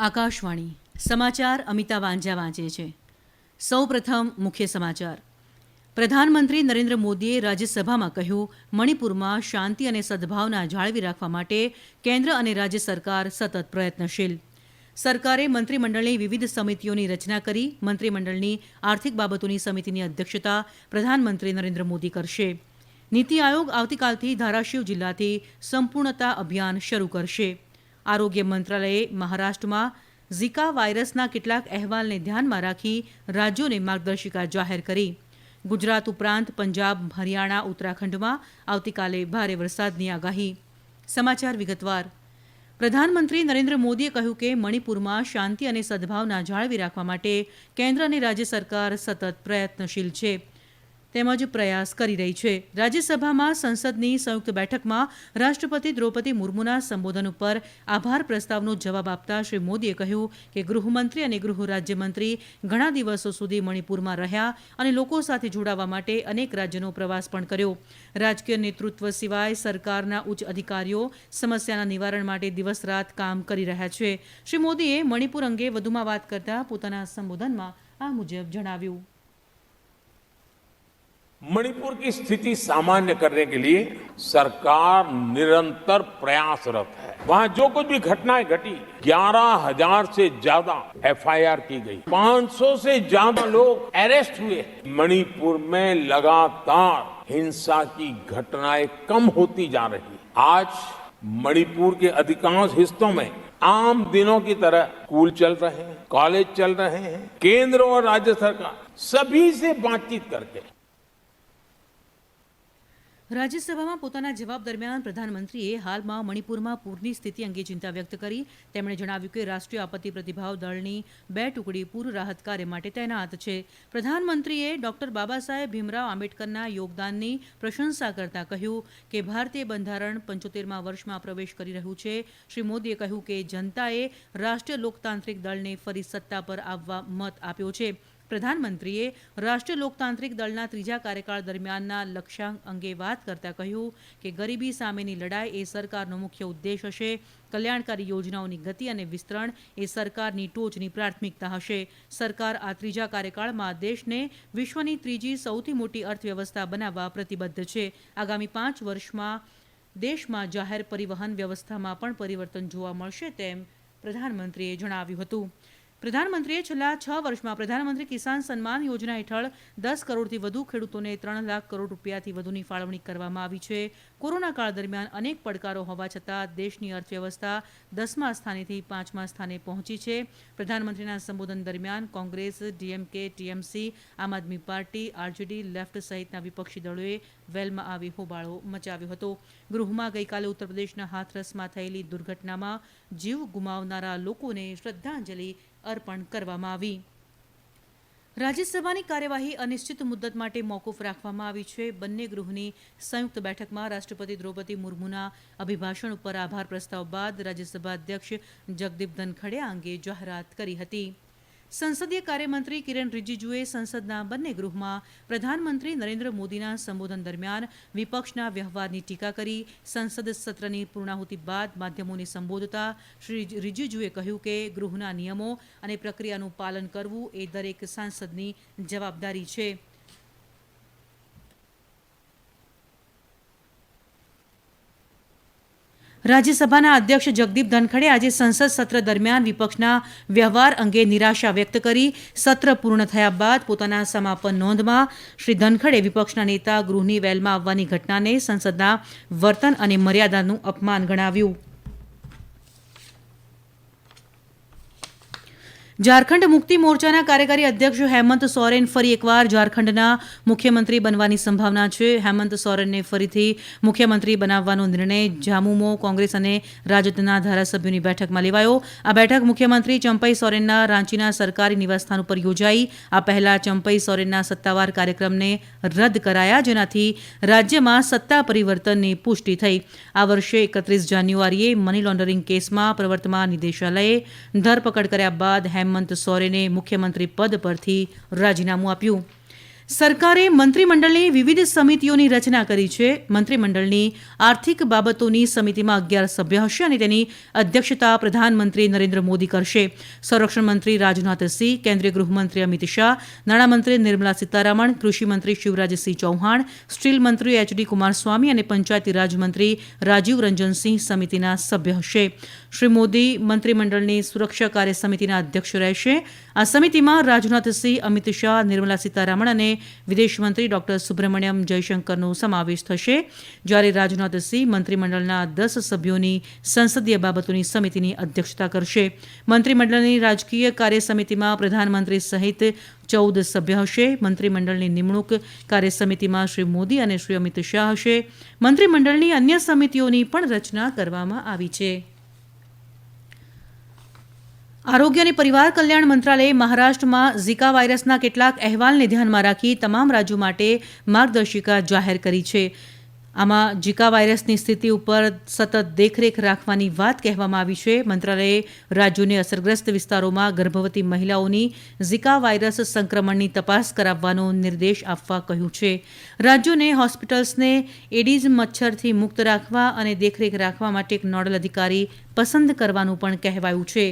આકાશવાણી. સમાચાર અમિતા વાંઝા વાંચે છે. સૌ પ્રથમ મુખ્ય સમાચાર. પ્રધાનમંત્રી નરેન્દ્ર મોદીએ રાજ્યસભામાં કહ્યું, મણિપુરમાં શાંતિ અને સદભાવના જાળવી રાખવા માટે કેન્દ્ર અને રાજ્ય સરકાર સતત પ્રયત્નશીલ. સરકારે મંત્રીમંડળની વિવિધ સમિતિઓની રચના કરી, મંત્રીમંડળની આર્થિક બાબતોની સમિતિની અધ્યક્ષતા પ્રધાનમંત્રી નરેન્દ્ર મોદી કરશે. નીતિ આયોગ આવતીકાલથી ધારાશિવ જિલ્લાથી સંપૂર્ણતા અભિયાન શરૂ કરશે. આરોગ્ય મંત્રાલયે મહારાષ્ટ્રમાં ઝિકા વાયરસના કેટલાક અહેવાલને ધ્યાનમાં રાખી રાજ્યોને માર્ગદર્શિકા જાહેર કરી. ગુજરાત ઉપરાંત પંજાબ, હરિયાણા, ઉત્તરાખંડમાં આવતીકાલે ભારે વરસાદની આગાહી. સમાચાર વિગતવાર. પ્રધાનમંત્રી નરેન્દ્ર મોદીએ કહ્યું કે મણિપુરમાં શાંતિ અને સદભાવના જાળવી રાખવા માટે કેન્દ્ર અને રાજ્ય સરકાર સતત પ્રયત્નશીલ છે. તેમજ પ્રયાસ કરી રહી છે. રાજ્યસભામાં સંસદની સંયુક્ત બેઠકમાં રાષ્ટ્રપતિ દ્રૌપદી મુર્મુના સંબોધન ઉપર આભાર પ્રસ્તાવનો જવાબ આપતા શ્રી મોદીએ કહ્યું કે ગૃહમંત્રી અને ગૃહ રાજ્યમંત્રી ઘણા દિવસો સુધી મણિપુરમાં રહ્યા અને લોકો સાથે જોડાવા માટે અનેક રાજ્યનો પ્રવાસ પણ કર્યો. રાજકીય નેતૃત્વ સિવાય સરકારના ઉચ્ચ અધિકારીઓ સમસ્યાના નિવારણ માટે દિવસ રાત કામ કરી રહ્યા છે. શ્રી મોદીએ મણિપુર અંગે વધુમાં વાત કરતા પોતાના સંબોધનમાં આ મુજબ જણાવ્યું. मणिपुर की स्थिति सामान्य करने के लिए सरकार निरंतर प्रयासरत है। वहाँ जो कुछ भी घटनाएँ घटी, ग्यारह हज़ार से ज़्यादा एफआईआर की गई। 500 से ज़्यादा लोग अरेस्ट हुए। मणिपुर में लगातार हिंसा की घटनाएँ कम होती जा रही। आज मणिपुर के अधिकांश हिस्सों में आम दिनों की तरह स्कूल चल रहे हैं, कॉलेज चल रहे हैं, केंद्र और राज्य सरकार सभी से बातचीत करके રાજ્યસભામાં પોતાના જવાબ દરમિયાન પ્રધાનમંત્રીએ હાલમાં મણિપુરમાં પૂરની સ્થિતિ અંગે ચિંતા વ્યક્ત કરી. તેમણે જણાવ્યું કે રાષ્ટ્રીય આપત્તિ પ્રતિભાવ દળની બે ટુકડી પૂર રાહત કાર્ય માટે તૈનાત છે. પ્રધાનમંત્રીએ ડોક્ટર બાબા સાહેબ ભીમરાવ આંબેડકરના યોગદાનની પ્રશંસા કરતા કહ્યું કે ભારતીય બંધારણ પંચોતેરમાં વર્ષમાં પ્રવેશ કરી રહ્યું છે. શ્રી મોદીએ કહ્યું કે જનતાએ રાષ્ટ્રીય લોકતાંત્રિક દળને ફરી સત્તા પર આવવા મત આપ્યો છે. પ્રધાનમંત્રીએ રાષ્ટ્રીય લોકતાંત્રિક દળના ત્રીજા કાર્યકાળ દરમિયાનના લક્ષ્યાંક અંગે વાત કરતા કહ્યું કે ગરીબી સામેની લડાઈ એ સરકારનો મુખ્ય ઉદ્દેશ હશે. કલ્યાણકારી યોજનાઓની ગતિ અને વિસ્તરણ એ સરકારની ટોચની પ્રાથમિકતા હશે. સરકાર આ ત્રીજા કાર્યકાળમાં દેશને વિશ્વની ત્રીજી સૌથી મોટી અર્થવ્યવસ્થા બનાવવા પ્રતિબદ્ધ છે. આગામી પાંચ વર્ષમાં દેશમાં જાહેર પરિવહન વ્યવસ્થામાં પણ પરિવર્તન જોવા મળશે તેમ પ્રધાનમંત્રીએ જણાવ્યું હતું. પ્રધાનમંત્રીએ છેલ્લા છ વર્ષમાં પ્રધાનમંત્રી કિસાન સન્માન યોજના હેઠળ દસ કરોડથી વધુ ખેડૂતોને ત્રણ લાખ કરોડ રૂપિયાથી વધુની ફાળવણી કરવામાં આવી છે. કોરોના કાળ દરમિયાન અનેક પડકારો હોવા છતાં દેશની અર્થવ્યવસ્થા દસમા સ્થાનેથી પાંચમા સ્થાને પહોંચી છે. પ્રધાનમંત્રીના સંબોધન દરમિયાન કોંગ્રેસ, ડીએમકે, ટીએમસી, આમ આદમી પાર્ટી, આરજેડી, લેફ્ટ સહિતના વિપક્ષી દળોએ વેલમાં આવી હોબાળો મચાવ્યો હતો. ગૃહમાં ગઈકાલે ઉત્તરપ્રદેશના હાથરસમાં થયેલી દુર્ઘટનામાં જીવ ગુમાવનારા લોકોને શ્રદ્ધાંજલિ અર્પણ કરવામાં આવી. રાજ્યસભાની કાર્યવાહી અનિશ્ચિત મુદ્દત માટે મોકૂફ રાખવામાં આવી છે. બંને ગૃહની સંયુક્ત બેઠકમાં રાષ્ટ્રપતિ દ્રૌપદી મુર્મુના અભિભાષણ ઉપર આભાર પ્રસ્તાવ બાદ રાજ્યસભા અધ્યક્ષ જગદીપ ધનખડે આ અંગે જાહેરાત કરી હતી. સંસદીય કાર્યમંત્રી કિરણ રિજિજુએ સંસદના બંને ગૃહમાં પ્રધાનમંત્રી નરેન્દ્ર મોદીના સંબોધન દરમિયાન વિપક્ષના વ્યવહારની ટીકા કરી સંસદ સત્રની પૂર્ણાહુતિ બાદ માધ્યમોને સંબોધતા શ્રી રિજિજુએ કહ્યું કે ગૃહના નિયમો અને પ્રક્રિયાનું પાલન કરવું એ દરેક સાંસદની જવાબદારી છે. રાજ્યસભાના અધ્યક્ષ જગદીપ ધનખડે આજે સંસદ સત્ર દરમિયાન વિપક્ષના વ્યવહાર અંગે નિરાશા વ્યક્ત કરી. સત્ર પૂર્ણ થયા બાદ પોતાના સમાપન નોંધમાં શ્રી ધનખડે વિપક્ષના નેતા ગૃહની વેલમાં આવવાની ઘટનાને સંસદના વર્તન અને મર્યાદાનું અપમાન ગણાવ્યું. ઝારખંડ મુક્તિ મોરચાના કાર્યકારી અધ્યક્ષ હેમંત સોરેન ફરી એકવાર ઝારખંડના મુખ્યમંત્રી બનવાની સંભાવના છે. હેમંત સોરેનને ફરીથી મુખ્યમંત્રી બનાવવાનો નિર્ણય જામુમો કોંગ્રેસ અને રાજદના ધારાસભ્યોની બેઠકમાં લેવાયો. આ બેઠક મુખ્યમંત્રી ચંપઈ સોરેનના રાંચીના સરકારી નિવાસસ્થાન ઉપર યોજાઈ. આ પહેલા ચંપઈ સોરેનના સત્તાવાર કાર્યક્રમને રદ કરાયા, જેનાથી રાજ્યમાં સત્તા પરિવર્તનની પુષ્ટિ થઈ. આ વર્ષે એકત્રીસ જાન્યુઆરીએ મની લોન્ડરિંગ કેસમાં પ્રવર્તમાન નિદેશાલયે ધરપકડ કર્યા બાદ હેમંત સોરેને મુખ્યમંત્રી પદ પરથી રાજીનામું આપ્યું. સરકારે મંત્રીમંડળની વિવિધ સમિતિઓની રચના કરી છે. મંત્રીમંડળની આર્થિક બાબતોની સમિતિમાં અગિયાર સભ્ય હશે અને તેની અધ્યક્ષતા પ્રધાનમંત્રી નરેન્દ્ર મોદી કરશે. સંરક્ષણ મંત્રી રાજનાથસિંહ કેન્દ્રીય ગૃહમંત્રી અમિત શાહ, નાણામંત્રી નિર્મલા સીતારામણ કૃષિમંત્રી શિવરાજસિંહ ચૌહાણ, સ્ટીલ મંત્રી એચડી કુમારસ્વામી અને પંચાયતી રાજમંત્રી રાજીવ રંજનસિંહ સમિતિના સભ્ય હશે. શ્રી મોદી મંત્રીમંડળની સુરક્ષા કાર્ય સમિતિના અધ્યક્ષ રહેશે. આ સમિતિમાં રાજનાથસિંહ અમિત શાહ, નિર્મલા સીતારામણ અને વિદેશમંત્રી ડોક્ટર સુબ્રમણ્યમ જયશંકરનો સમાવેશ થશે. જ્યારે રાજનાથસિંહ મંત્રીમંડળના દસ સભ્યોની સંસદીય બાબતોની સમિતિની અધ્યક્ષતા કરશે. મંત્રીમંડળની રાજકીય કાર્ય સમિતિમાં પ્રધાનમંત્રી સહિત ચૌદ સભ્ય હશે. મંત્રીમંડળની નિમણૂક કાર્ય સમિતિમાં શ્રી મોદી અને શ્રી અમિત શાહ હશે. મંત્રીમંડળની અન્ય સમિતિઓની પણ રચના કરવામાં આવી છે. આરોગ્ય અને પરિવાર કલ્યાણ મંત્રાલયે મહારાષ્ટ્રમાં ઝીકા વાયરસના કેટલાક અહેવાલને ધ્યાનમાં રાખી તમામ રાજ્યો માટે માર્ગદર્શિકા જાહેર કરી છે. આમાં ઝીકા વાયરસની સ્થિતિ ઉપર સતત દેખરેખ રાખવાની વાત કહેવામાં આવી છે. મંત્રાલયે રાજ્યોને અસરગ્રસ્ત વિસ્તારોમાં ગર્ભવતી મહિલાઓની ઝીકા વાયરસ સંક્રમણની તપાસ કરાવવાનો નિર્દેશ આપવા કહ્યું છે. રાજ્યોને હોસ્પિટલ્સને એડિઝ મચ્છરથી મુક્ત રાખવા અને દેખરેખ રાખવા માટે એક નોડલ અધિકારી પસંદ કરવાનું પણ કહેવાયું છે.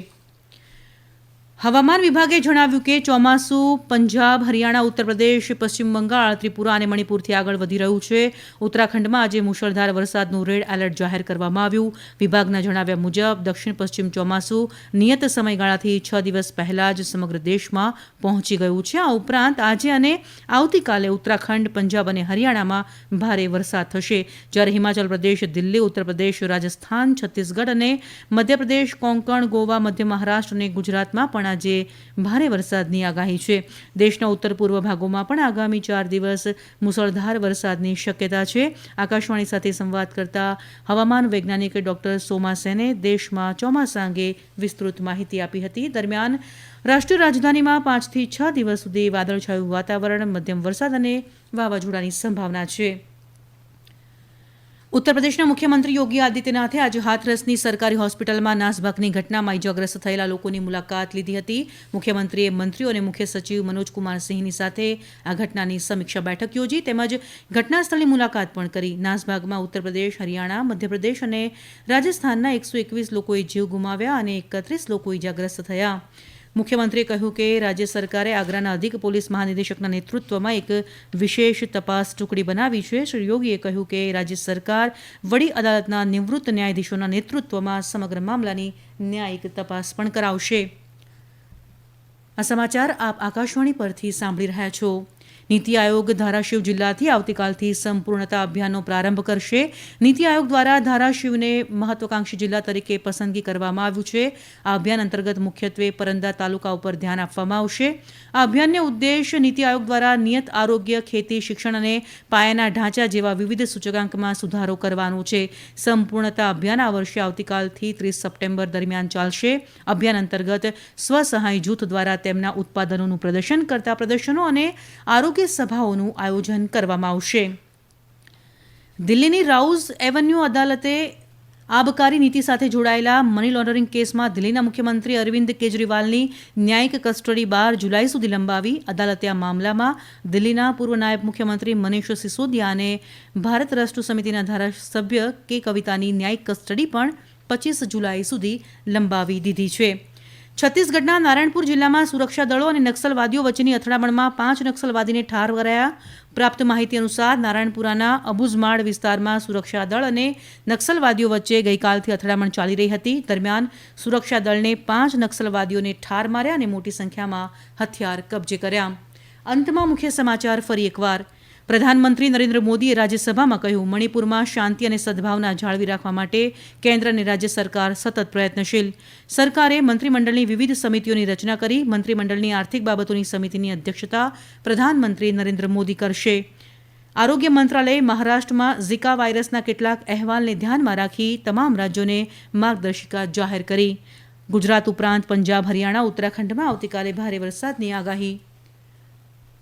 હવામાન વિભાગે જણાવ્યું કે ચોમાસું પંજાબ, હરિયાણા ઉત્તર પ્રદેશ પશ્ચિમ બંગાળ, ત્રિપુરા અને મણિપુરથી આગળ વધી રહ્યું છે. ઉત્તરાખંડમાં આજે મુશળધાર વરસાદનું રેડ એલર્ટ જાહેર કરવામાં આવ્યું. વિભાગના જણાવ્યા મુજબ, દક્ષિણ પશ્ચિમ ચોમાસું નિયત સમયગાળાથી છ દિવસ પહેલા જ સમગ્ર દેશમાં પહોંચી ગયું છે. આ ઉપરાંત આજે અને આવતીકાલે ઉત્તરાખંડ, પંજાબ અને હરિયાણામાં ભારે વરસાદ થશે. જ્યારે હિમાચલ પ્રદેશ, દિલ્હી ઉત્તર પ્રદેશ રાજસ્થાન, છત્તીસગઢ અને મધ્યપ્રદેશ, કોંકણ, ગોવા, મધ્ય મહારાષ્ટ્ર અને ગુજરાતમાં પણ આજે ભારે વરસાદની આગાહી છે. દેશના ઉત્તર પૂર્વ ભાગોમાં પણ આગામી ચાર દિવસ મુસળધાર વરસાદની શક્યતા છે. આકાશવાણી સાથે સંવાદ કરતા હવામાન વૈજ્ઞાનિક ડોક્ટર સોમા સેને દેશમાં ચોમાસા અંગે વિસ્તૃત માહિતી આપી હતી. દરમિયાન રાષ્ટ્રીય રાજધાનીમાં પાંચથી છ દિવસ સુધી વાદળછાયું વાતાવરણ, મધ્યમ વરસાદ અને વાવાઝોડાની સંભાવના છે. ઉત્તર પ્રદેશના મુખ્યમંત્રી યોગી આદિત્યનાથે આજે હાથરસની સરકારી હોસ્પિટલમાં નાસભાગની ઘટનામાં ઇજાગ્રસ્ત થયેલા લોકોની મુલાકાત લીધી હતી. મુખ્યમંત્રીએ મંત્રીઓ અને મુખ્ય સચિવ મનોજકુમાર સિંહની સાથે આ ઘટનાની સમીક્ષા બેઠક યોજી તેમજ ઘટનાસ્થળની મુલાકાત પણ કરી. નાસભાગમાં ઉત્તર પ્રદેશ, હરિયાણા, મધ્યપ્રદેશ અને રાજસ્થાનના એકસો એકવીસ લોકોએ જીવ ગુમાવ્યા અને એકત્રીસ લોકો ઇજાગ્રસ્ત થયા. મુખ્યમંત્રીએ કહ્યું કે રાજ્ય સરકારે આગ્રાના અધિક પોલીસ મહાનિદેશકના નેતૃત્વમાં એક વિશેષ તપાસ ટુકડી બનાવી છે. શ્રી યોગીએ કહ્યું કે રાજ્ય સરકાર વડી અદાલતના નિવૃત્ત ન્યાયાધીશોના નેતૃત્વમાં સમગ્ર મામલાની ન્યાયિક તપાસ પણ કરાવશે. આ સમાચાર આપ આકાશવાણી પરથી સાંભળી રહ્યા છો. નીતિ આયોગ ધારાશિવ જિલ્લાથી આવતીકાલથી સંપૂર્ણતા અભિયાનનો પ્રારંભ કરશે. નીતિ આયોગ દ્વારા ધારાશિવને મહત્વાકાંક્ષી જિલ્લા તરીકે પસંદગી કરવામાં આવ્યું છે. આ અભિયાન અંતર્ગત મુખ્યત્વે પરંદા તાલુકા ઉપર ધ્યાન આપવામાં આવશે. આ અભિયાનનો ઉદ્દેશ નીતિ આયોગ દ્વારા નિયત આરોગ્ય, ખેતી, શિક્ષણ અને પાયાના ઢાંચા જેવા વિવિધ સૂચકાંકમાં સુધારો કરવાનો છે. સંપૂર્ણતા અભિયાન આ વર્ષે આવતીકાલથી ત્રીસ સપ્ટેમ્બર દરમિયાન ચાલશે. અભિયાન અંતર્ગત સ્વસહાય જૂથ દ્વારા તેમના ઉત્પાદનોનું પ્રદર્શન કરતા પ્રદર્શનો અને આરોગ્ય સભાઓનું આયોજન કરવામાં આવશે. દિલ્હીની રાઉઝ એવન્યુ અદાલતે આબકારી નીતિ સાથે જોડાયેલા મની લોન્ડરિંગ કેસમાં દિલ્હીના મુખ્યમંત્રી અરવિંદ કેજરીવાલની ન્યાયિક કસ્ટડી બાર જુલાઈ સુધી લંબાવી. અદાલતે આ મામલામાં દિલ્હીના પૂર્વ નાયબ મુખ્યમંત્રી મનીષ સિસોદિયા અને ભારત રાષ્ટ્ર સમિતિના ધારાસભ્ય કે કવિતાની ન્યાયિક કસ્ટડી પણ પચીસ જુલાઈ સુધી લંબાવી દીધી છે. છત્તીસગઢના નારાયણપુર જિલ્લામાં સુરક્ષા દળો અને નક્સલવાદીઓ વચ્ચેની અથડામણમાં પાંચ નક્સલવાદીને ઠાર કરાયા પ્રાપ્ત માહિતી અનુસાર નારાયણપુરાના અબુઝમાડ વિસ્તારમાં સુરક્ષા દળ અને નક્સલવાદીઓ વચ્ચે ગઈકાલથી અથડામણ ચાલી રહી હતી. દરમિયાન સુરક્ષા દળને પાંચ નક્સલવાદીઓને ઠાર માર્યા અને મોટી સંખ્યામાં હથિયાર કબજે કર્યા. અંતમાં મુખ્ય સમાચાર ફરી એકવાર. પ્રધાનમંત્રી નરેન્દ્ર મોદીએ રાજ્યસભામાં કહ્યું, મણિપુરમાં શાંતિ અને સદભાવના જાળવી રાખવા માટે કેન્દ્ર અને રાજ્ય સરકાર સતત પ્રયત્નશીલ. સરકારે મંત્રીમંડળની વિવિધ સમિતિઓની રચના કરી, મંત્રીમંડળની આર્થિક બાબતોની સમિતિની અધ્યક્ષતા પ્રધાનમંત્રી નરેન્દ્ર મોદી કરશે. આરોગ્ય મંત્રાલયે મહારાષ્ટ્રમાં ઝિકા વાયરસના કેટલાક અહેવાલને ધ્યાનમાં રાખી તમામ રાજ્યોને માર્ગદર્શિકા જાહેર કરી. ગુજરાત ઉપરાંત પંજાબ, હરિયાણા, ઉત્તરાખંડમાં આવતીકાલે ભારે વરસાદની આગાહી.